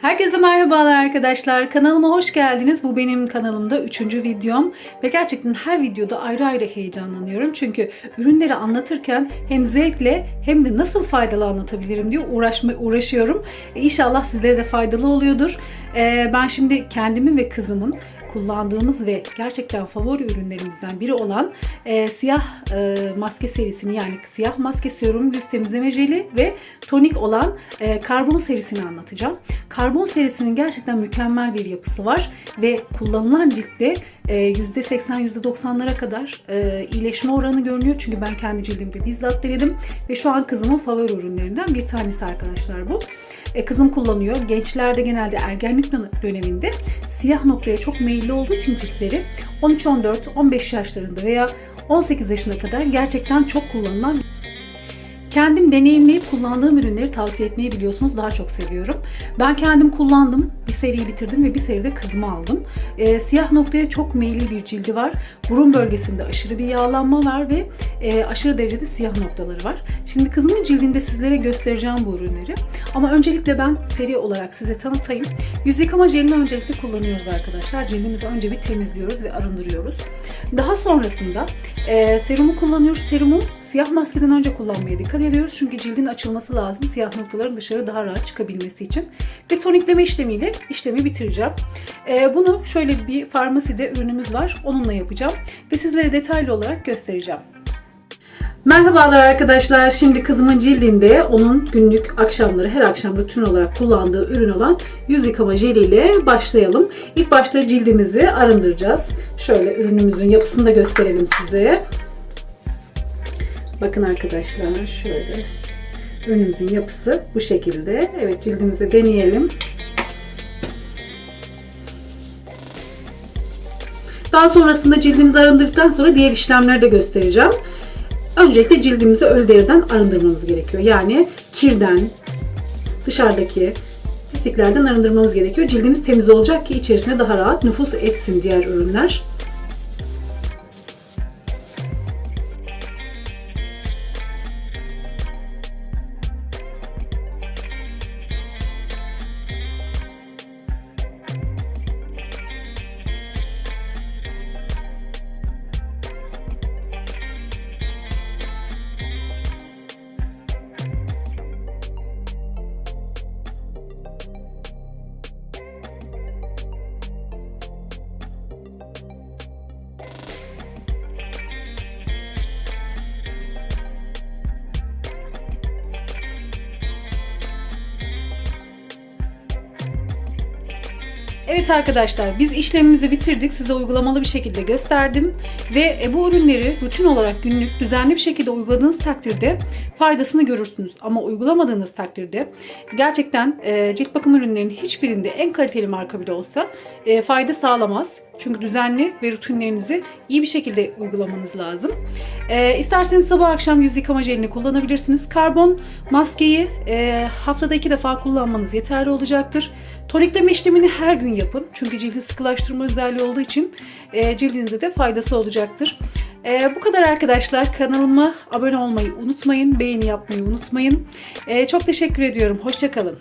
Herkese merhabalar arkadaşlar. Kanalıma hoş geldiniz. Bu benim kanalımda üçüncü videom. Ve gerçekten her videoda ayrı ayrı heyecanlanıyorum. Çünkü ürünleri anlatırken hem zevkle hem de nasıl faydalı anlatabilirim diye uğraşma, uğraşıyorum. E, İnşallah sizlere de faydalı oluyordur. E, ben şimdi kendimin ve kızımın kullandığımız ve gerçekten favori ürünlerimizden biri olan e, siyah e, maske serisini yani siyah maske serum yüz temizleme jeli ve tonik olan e, karbon serisini anlatacağım. Karbon serisinin gerçekten mükemmel bir yapısı var ve kullanılan ciltte e, %80 %90'lara kadar e, iyileşme oranı görünüyor. Çünkü ben kendi cildimde bizzat denedim ve şu an kızımın favori ürünlerinden bir tanesi arkadaşlar bu. E, kızım kullanıyor. Gençlerde genelde ergenlik döneminde siyah noktaya çok meyilli olduğu için ciltleri 13-14-15 yaşlarında veya 18 yaşına kadar gerçekten çok kullanılan Kendim deneyimleyip kullandığım ürünleri tavsiye etmeyi biliyorsunuz daha çok seviyorum. Ben kendim kullandım. Bir seriyi bitirdim ve bir seride kızımı aldım. Ee, siyah noktaya çok meyilli bir cildi var. Burun bölgesinde aşırı bir yağlanma var ve e, aşırı derecede siyah noktaları var. Şimdi kızımın cildinde sizlere göstereceğim bu ürünleri. Ama öncelikle ben seri olarak size tanıtayım. Yüz yıkama jelini öncelikle kullanıyoruz arkadaşlar. Cildimizi önce bir temizliyoruz ve arındırıyoruz. Daha sonrasında e, serumu kullanıyoruz. Serumu siyah maskeden önce kullanmaya dikkat ediyoruz. Çünkü cildin açılması lazım. Siyah noktaların dışarı daha rahat çıkabilmesi için. Ve tonikleme işlemiyle işlemi bitireceğim. Ee, bunu şöyle bir farmaside ürünümüz var. Onunla yapacağım. Ve sizlere detaylı olarak göstereceğim. Merhabalar arkadaşlar. Şimdi kızımın cildinde onun günlük akşamları her akşam rutin olarak kullandığı ürün olan yüz yıkama jeliyle başlayalım. İlk başta cildimizi arındıracağız. Şöyle ürünümüzün yapısını da gösterelim size. Bakın arkadaşlar şöyle ürünümüzün yapısı bu şekilde. Evet cildimize deneyelim. Daha sonrasında cildimizi arındırdıktan sonra diğer işlemleri de göstereceğim. Öncelikle cildimizi ölü deriden arındırmamız gerekiyor. Yani kirden, dışarıdaki pisliklerden arındırmamız gerekiyor. Cildimiz temiz olacak ki içerisine daha rahat nüfus etsin diğer ürünler. Evet arkadaşlar biz işlemimizi bitirdik. Size uygulamalı bir şekilde gösterdim. Ve e, bu ürünleri rutin olarak günlük düzenli bir şekilde uyguladığınız takdirde faydasını görürsünüz. Ama uygulamadığınız takdirde gerçekten e, cilt bakım ürünlerinin hiçbirinde en kaliteli marka bile olsa e, fayda sağlamaz. Çünkü düzenli ve rutinlerinizi iyi bir şekilde uygulamanız lazım. E, isterseniz sabah akşam yüz yıkama jelini kullanabilirsiniz. Karbon maskeyi haftada iki defa kullanmanız yeterli olacaktır. Tonikleme işlemini her gün yapın. Çünkü cildi sıkılaştırma özelliği olduğu için e, cildinize de faydası olacaktır. E, bu kadar arkadaşlar. Kanalıma abone olmayı unutmayın. Beğeni yapmayı unutmayın. E, çok teşekkür ediyorum. Hoşçakalın.